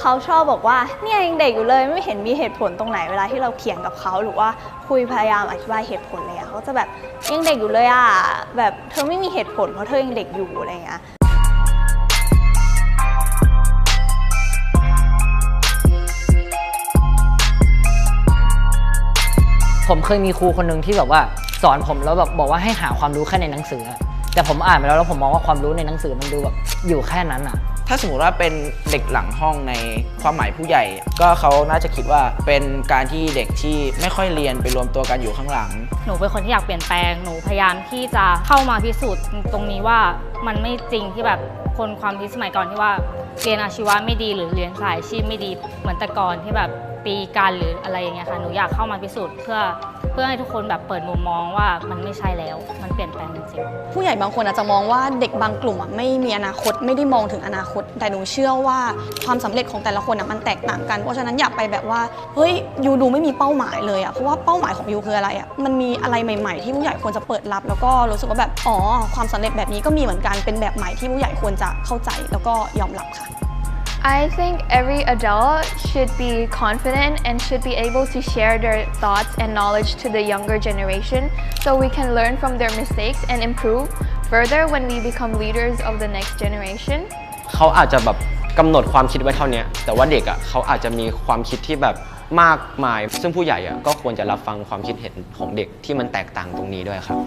เขาชอบบอกว่าเนี่ยยังเด็กอยู่เลยไม่เห็นมีเหตุผลตรงไหนเวลาที่เราเถียงกับเขาหรือว่าคุยพยายามอธิบายเหตุผลเลยเขาจะแบบยังเด็กอยู่เลยอะแบบเธอไม่มีเหตุผลเพราะเธอยังเด็กอยู่อะไรอย่างเงี้ยผมเคยมีครูคนหนึ่งที่แบบว่า สอนผมแล้วแบบบอกว่าให้หาความรู้แค่ในหนังสือ แต่ผมอ่านไปแล้วแล้วผมมองว่าความรู้ในหนังสือมันดูแบบอยู่แค่นั้นอะ ถ้าสมมติว่าเป็นเด็กหลังห้องในความหมายผู้ใหญ่ ก็เขาน่าจะคิดว่าเป็นการที่เด็กที่ไม่ค่อยเรียนไปรวมตัวกันอยู่ข้างหลัง หนูเป็นคนที่อยากเปลี่ยนแปลง หนูพยายามที่จะเข้ามาพิสูจน์ตรงนี้ว่ามันไม่จริงที่แบบคนความคิดสมัยก่อนที่ว่าเรียนอาชีวะไม่ดีหรือเรียนสายอาชีพไม่ดีเหมือนแต่ก่อนที่แบบ ตีกันหรืออะไรอย่างเงี้ยค่ะหนูอยากเข้ามาพิสูจน์เพื่อเพื่อให้ทุกคนแบบเปิดมุมมองว่ามันไม่ใช่แล้ว มันเปลี่ยนแปลงจริงๆผู้ใหญ่บางคนอาจจะมองว่าเด็กบางกลุ่มอะไม่มีอนาคตไม่ได้มองถึงอนาคต แต่หนูเชื่อว่าความสำเร็จของแต่ละคนอะมันแตกต่างกัน เพราะฉะนั้นอย่าไปแบบว่าเฮ้ยยูดูไม่มีเป้าหมายเลยอะเพราะว่าเป้าหมายของยูคืออะไรอะมันมีอะไรใหม่ ๆ ที่ผู้ใหญ่ควรจะเปิดรับแล้วก็รู้สึกว่าแบบอ๋อความสำเร็จแบบนี้ก็มีเหมือนกันเป็นแบบใหม่ที่ผู้ใหญ่ควรจะเข้าใจแล้วก็ยอมรับค่ะ I think every adult should be confident and should be able to share their thoughts and knowledge to the younger generation so we can learn from their mistakes and improve further when we become leaders of the next generation. เขาอาจจะแบบกำหนดความคิดไว้เท่านี้แต่ว่าเด็กอ่ะเขาอาจจะมีความคิดที่แบบมากมาย ซึ่งผู้ใหญ่อ่ะก็ควรจะรับฟังความคิดเห็นของเด็กที่มันแตกต่างตรงนี้ด้วยครับ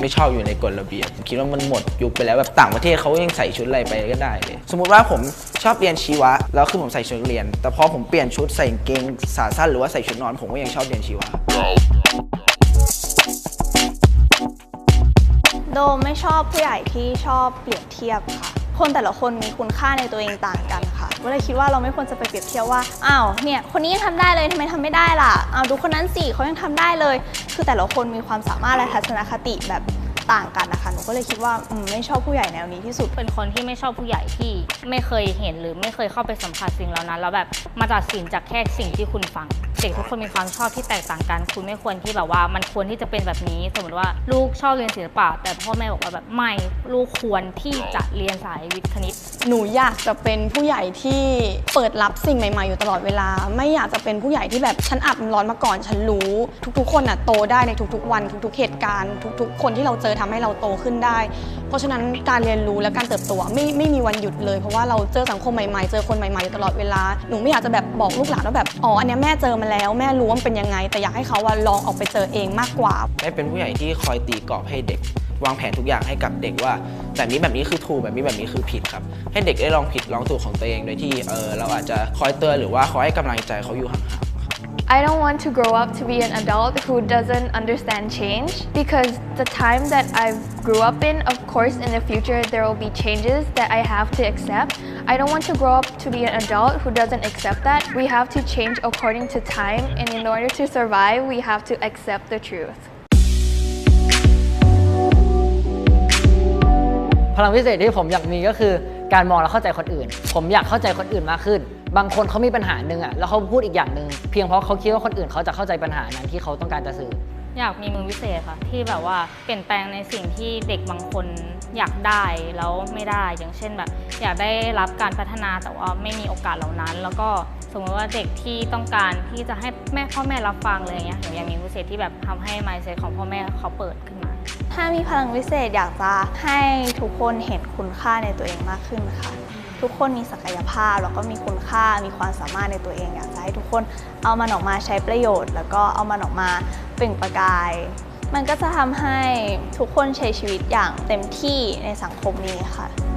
ไม่ชอบอยู่ในกฎระเบียบคิดว่ามันหมดยุคไปแล้วแบบต่างประเทศเขายังใส่ชุดอะไรไปก็ได้เลย สมมุติว่าผมชอบเรียนชีวะ แล้วคือผมใส่ชุดเรียน แต่พอผมเปลี่ยนชุดใส่กางเกงขาสั้นหรือว่าใส่ชุดนอนผมก็ยังชอบเรียนชีวะโดมไม่ชอบผู้ใหญ่ที่ชอบเปรียบเทียบค่ะ คนแต่ละคนมีคุณค่าในตัวเองต่างกันค่ะ ก็เลยคิดว่าเราไม่ควรจะไปเปรียบเทียบว่า อ้าว เนี่ยคนนี้ยังทำได้เลยทำไมทำไม่ได้ล่ะ อ้าวดูคนนั้นสิเขายังทำได้เลย คือแต่ละคนมีความสามารถและทัศนคติแบบต่างกันนะคะหนูก็เลยคิดว่าอืมไม่ชอบผู้ใหญ่แนวนี้ที่สุด เป็นคนที่ไม่ชอบผู้ใหญ่ที่ไม่เคยเห็นหรือไม่เคยเข้าไปสัมผัสสิ่งเหล่านั้น แล้วแบบมาตัดสินจากแค่สิ่งที่คุณฟัง เด็กทุกคนมีความชอบที่แตกต่างกัน คุณไม่ควรที่แบบว่ามันควรที่จะเป็นแบบนี้ สมมติว่าลูกชอบเรียนศิลปะ แต่พ่อแม่บอกว่าแบบไม่ลูกควรที่จะเรียนสายวิทย์คณิต หนูอยากจะเป็นผู้ใหญ่ที่เปิดรับสิ่งใหม่ๆอยู่ตลอดเวลา ไม่อยากจะเป็นผู้ใหญ่ที่แบบฉันอาบร้อนมาก่อนฉันรู้ ทุกๆ คนอะโตได้ในทุกๆ วัน ทุก ๆ เหตุการณ์ ทุก ๆ คนที่เราเจอทำให้เราโตขึ้นได้ เพราะฉะนั้นการเรียนรู้และการเติบโตไม่ไม่มีวันหยุดเลยเพราะว่าเราเจอสังคมใหม่ๆ เจอคนใหม่ๆอยู่ตลอดเวลาหนูไม่อยากจะแบบบอกลูกหลานว่าแบบอ๋ออันนี้แม่เจอมาแล้วแม่รู้ว่ามันเป็นยังไง แต่อยากให้เขาว่าลองออกไปเจอเองมากกว่าไม่เป็นผู้ใหญ่ที่คอยตีกรอบให้เด็ก วางแผนทุกอย่างให้กับเด็กว่าแบบนี้แบบนี้คือถูกแบบนี้แบบนี้คือผิดครับ ให้เด็กได้ลองผิดลองถูกของตัวเองโดยที่เออเราอาจจะคอยเตือนหรือว่าคอยให้กำลังใจเขาอยู่ห่างๆ I don't want to grow up to be an adult who doesn't understand change because the time that I grew up in, of course, in the future there will be changes that I have to accept. I don't want to grow up to be an adult who doesn't accept that. We have to change according to time, and in order to survive, we have to accept the truth. พลังพิเศษที่ผมอยากมีก็คือ การมองและเข้าใจคนอื่น ผมอยากเข้าใจคนอื่นมากขึ้น บางคนเขามีปัญหาหนึ่งอะแล้วเขาพูดอีกอย่างหนึ่งเพียงเพราะเขาคิดว่าคนอื่นเขาจะเข้าใจปัญหานั้นที่เขาต้องการจะสื่อ อยากมีมือวิเศษค่ะ ที่แบบว่าเปลี่ยนแปลงในสิ่งที่เด็กบางคนอยากได้แล้วไม่ได้ อย่างเช่นแบบ อยากได้รับการพัฒนาแต่ว่าไม่มีโอกาสเหล่านั้น แล้วก็สมมติว่าเด็กที่ต้องการที่จะให้แม่พ่อแม่รับฟังเลยอย่างเงี้ยหนูอยากมีมือวิเศษที่แบบทำให้ mindset ของพ่อแม่เขาเปิดขึ้นมา ถ้ามีพลังวิเศษอยากจะให้ทุกคนเห็นคุณค่าในตัวเองมากขึ้นค่ะ ทุกคนมีศักยภาพแล้วก็มีคุณค่ามีความสามารถในตัวเอง อยากจะให้ทุกคนเอามันออกมาใช้ประโยชน์ แล้วก็เอามันออกมาเปล่งประกาย มันก็จะทำให้ทุกคนใช้ชีวิตอย่างเต็มที่ในสังคมนี้ค่ะ